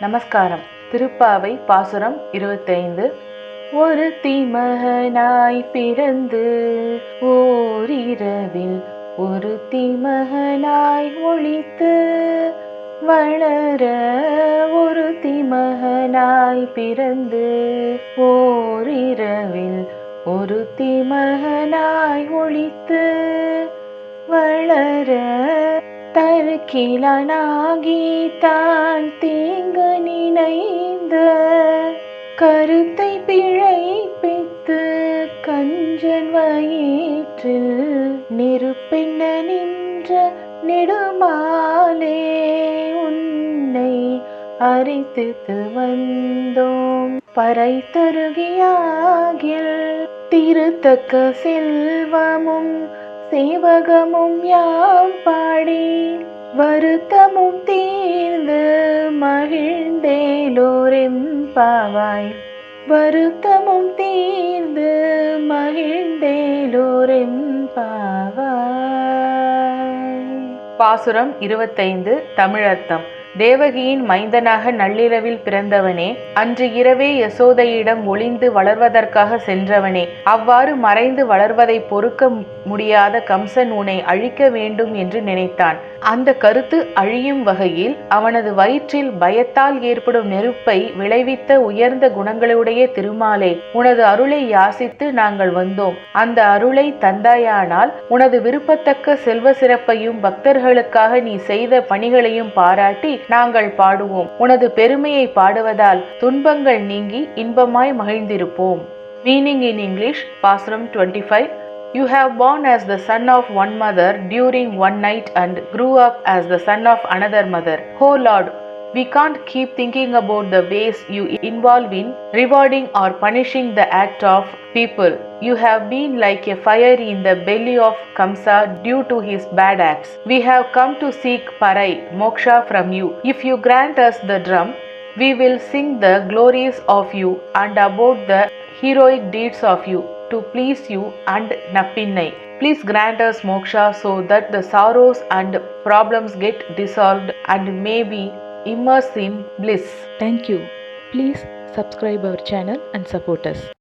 நமஸ்காரம். திருப்பாவை பாசுரம் இருபத்தைந்து. ஒரு தீமகனாய் பிறந்து ஓரிரவில் ஒரு தீமகனாய் ஒளித்து வளர ஒரு தீமகனாய் பிறந்து ஓரிரவில் ஒரு தீமகனாய் ஒளித்து வளர தருக்கிலானாகி தாழ்த்தி கருத்தை பிழைப்பித்து கஞ்சன் வயிற்றில் நெருப்பெண்ண நின்ற நெடுமாலே உன்னை அரித்து வந்தோம். பறை தருகியாகில் திருத்தக்க செல்வமும் சேவகமும் யாம் பாடி வருத்தமும் தீர்ந்து மகிழ்ந்தேலோரெம் பாவாய் வருத்தமும் தீர்ந்து மகிழ்ந்தேலோரெம் பாவாய். பாசுரம் இருபத்தைந்து தமிழர்த்தம். தேவகியின் மைந்தனாக நள்ளிரவில் பிறந்தவனே அன்று இரவே யசோதையிடம் ஒளிந்து வளர்வதற்காக சென்றவனே அவ்வாறு மறைந்து வளர்வதை பொறுக்க முடியாத கம்சன் உன்னை அழிக்க வேண்டும் என்று நினைத்தான். அந்த கருத்து அழியும் வகையில் அவனது வயிற்றில் பயத்தால் ஏற்படும் நெருப்பை விளைவித்த உயர்ந்த குணங்களுடைய திருமாலே உனது அருளை யாசித்து நாங்கள் வந்தோம். அந்த அருளை தந்தாயானால் உனது விருப்பத்தக்க செல்வ சிறப்பையும் பக்தர்களுக்காக நீ செய்த பணிகளையும் பாராட்டி நாங்கள் பாடுவோம் உனது பெருமையை பாடுவதால் துன்பங்கள் நீங்கி இன்பமாய் மகிழ்ந்திருப்போம் meaning in English pasuram twenty five You have born as the son of one mother during one night and grew up as the son of another mother. Oh Lord, we can't keep thinking about the ways you involve in rewarding or punishing the act of people. You have been like a fire in the belly of Kamsa due to his bad acts. We have come to seek Parai, moksha from you. If you grant us the drum, we will sing the glories of you and about the heroic deeds of you to please you and Nappinai. Please grant us moksha so that the sorrows and problems get dissolved and may be immersed in bliss. Thank you. Please subscribe our channel and support us.